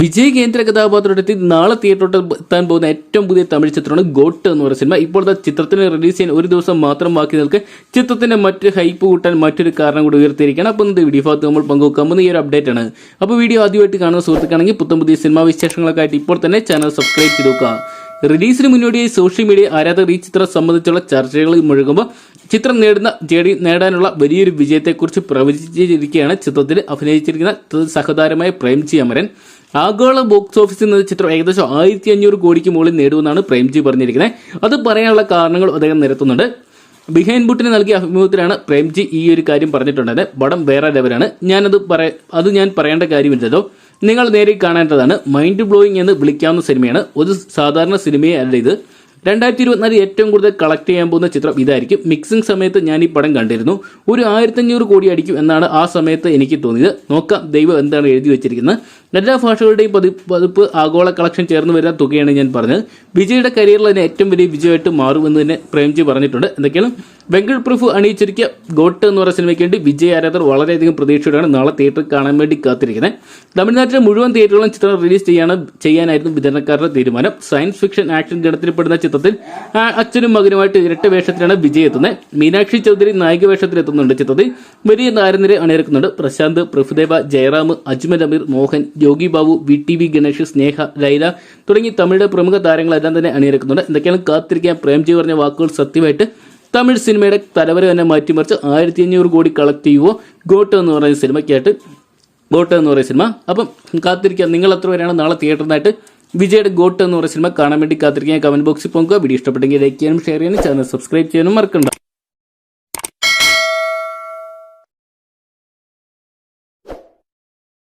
വിജയ് കേന്ദ്ര കഥാപാത്രത്തിൽ നാളെ തിയേറ്ററിൽ എത്താൻ പോകുന്ന ഏറ്റവും പുതിയ തമിഴ് ചിത്രമാണ് ഗോട്ട് എന്ന് പറയുന്ന സിനിമ. ഇപ്പോഴത്തെ ചിത്രത്തിന് റിലീസ് ചെയ്യാൻ ഒരു ദിവസം മാത്രം ബാക്കി നിൽക്കുക ചിത്രത്തിന്റെ മറ്റ് ഹൈപ്പ് കൂട്ടാൻ മറ്റൊരു കാരണം കൂടി ഉയർത്തിയിരിക്കുകയാണ്. അപ്പോൾ ഇന്നത്തെ വീഡിയോ ഭാഗത്ത് നമ്മൾ പങ്കുവെക്കാൻ പോകുന്ന ഈ ഒരു അപ്ഡേറ്റ് ആണ്. അപ്പോൾ വീഡിയോ ആദ്യമായിട്ട് കാണുന്ന സുഹൃത്തുക്കാണെങ്കിൽ പുത്തം പുതിയ സിനിമാ വിശേഷങ്ങളൊക്കെ ആയിട്ട് ഇപ്പോൾ തന്നെ ചാനൽ സബ്സ്ക്രൈബ് ചെയ്ത് നോക്കുക റിലീസിന് മുന്നോടിയായി സോഷ്യൽ മീഡിയ ആരാധകർ ഈ ചിത്രം സംബന്ധിച്ചുള്ള ചർച്ചകളിൽ മുഴുകുമ്പോൾ ചിത്രം നേടുന്ന ജേഡി നേടാനുള്ള വലിയൊരു വിജയത്തെക്കുറിച്ച് പ്രവചിച്ചിരിക്കുകയാണ് ചിത്രത്തിൽ അഭിനയിച്ചിരിക്കുന്ന സഹതാരമായ പ്രേംജി അമരൻ. ആഗോള ബോക്സ് ഓഫീസിൽ നിന്ന് ചിത്രം ഏകദേശം ആയിരത്തി അഞ്ഞൂറ് കോടിക്ക് മുകളിൽ നേടുമെന്നാണ് പ്രേംജി പറഞ്ഞിരിക്കുന്നത്. അത് പറയാനുള്ള കാരണങ്ങൾ അദ്ദേഹം നിരത്തുന്നുണ്ട്. ബിഹൈൻ ബുട്ടിന് നൽകിയ അഭിമുഖത്തിലാണ് പ്രേംജി ഈ ഒരു കാര്യം പറഞ്ഞിട്ടുണ്ടായത് പടം വേറെ ലെവലാണ്. ഞാനത് പറ അത് ഞാൻ പറയേണ്ട കാര്യമില്ലല്ലോ. നിങ്ങൾ നേരെ കാണേണ്ടതാണ് മൈൻഡ് ബ്ലോയിങ് എന്ന് വിളിക്കാവുന്ന സിനിമയാണ്. ഒരു സാധാരണ സിനിമയെ അല്ല ഇത് രണ്ടായിരത്തി ഇരുപത്തിനാല് ഏറ്റവും കൂടുതൽ കളക്ട് ചെയ്യാൻ പോകുന്ന ചിത്രം ഇതായിരിക്കും. മിക്സിംഗ് സമയത്ത് ഞാൻ ഈ പടം കണ്ടിരുന്നു. ഒരു ആയിരത്തഞ്ഞൂറ് കോടി അടിക്കും എന്നാണ് ആ സമയത്ത് എനിക്ക് തോന്നിയത്. നോക്കാം ദൈവം എന്താണ് എഴുതി വെച്ചിരിക്കുന്നത്. എല്ലാ ഭാഷകളുടെയും പതി പതിപ്പ് ആഗോള കളക്ഷൻ ചേർന്ന് വരുന്ന തുകയാണ് ഞാൻ പറഞ്ഞത്. വിജയുടെ കരിയറിൽ തന്നെ ഏറ്റവും വലിയ വിജയമായിട്ട് മാറുമെന്ന് തന്നെ പ്രേംജി പറഞ്ഞിട്ടുണ്ട്. എന്തൊക്കെയാണ്? വെങ്കട് പ്രൂഫ് അണിയിച്ചിരിക്കുക ഗോട്ട് എന്ന് പറയുന്ന സിനിമയ്ക്ക് വേണ്ടി വിജയ് ആരാധർ വളരെയധികം പ്രതീക്ഷയോടെയാണ് നാളെ തിയേറ്ററിൽ കാണാൻ വേണ്ടി കാത്തിരിക്കുന്നത്. തമിഴ്നാട്ടിലെ മുഴുവൻ തിയേറ്ററുകളും ചിത്രം റിലീസ് ചെയ്യാണ് ചെയ്യാനായിരുന്നു വിതരണക്കാരുടെ തീരുമാനം. സയൻസ് ഫിക്ഷൻ ആക്ഷൻ ഗണത്തിൽപ്പെടുന്ന ചിത്രത്തിൽ അച്ഛനും മകനുമായിട്ട് ഇരട്ട വേഷത്തിലാണ് വിജയ് എത്തുന്നത്. മീനാക്ഷി ചൗധരി നായിക വേഷത്തിൽ എത്തുന്നുണ്ട് ചിത്രത്തിൽ. വലിയ നാരനിരെ അണിയിറക്കുന്നുണ്ട് Prashanth Prabhudeva Jayaram Ajmal Ameer Mohan Yogi Babu V T V Ganesh Sneha Laila തുടങ്ങി തമിഴിലെ പ്രമുഖ താരങ്ങളെല്ലാം തന്നെ അണിയിറക്കുന്നുണ്ട് എന്തൊക്കെയാണ് കാത്തിരിക്കാൻ പ്രേംജി പറഞ്ഞ വാക്കുകൾ സത്യമായിട്ട് തമിഴ് സിനിമയുടെ തലവര തന്നെ മാറ്റിമറിച്ച് ആയിരത്തി അഞ്ഞൂറ് കോടി കളക്ട് ചെയ്യുവോ? ഗോട്ട് എന്ന് പറയുന്ന സിനിമയ്ക്കായിട്ട് ഗോട്ട് എന്ന് പറയുന്ന സിനിമ. അപ്പം കാത്തിരിക്കുക നിങ്ങൾ എത്ര വരെയാണ് നാളെ തിയേറ്ററിനായിട്ട്? വിജയുടെ ഗോട്ട് എന്ന് പറയുന്ന സിനിമ കാണാൻ വേണ്ടി കാത്തിരിക്കുക കമന്റ് ബോക്സിൽ പോകുക വീഡിയോ ഇഷ്ടപ്പെട്ടെങ്കിൽ ലൈക്ക് ചെയ്യാനും ഷെയർ ചെയ്യാനും ചാനൽ സബ്സ്ക്രൈബ് ചെയ്യാനും മറക്കണ്ട.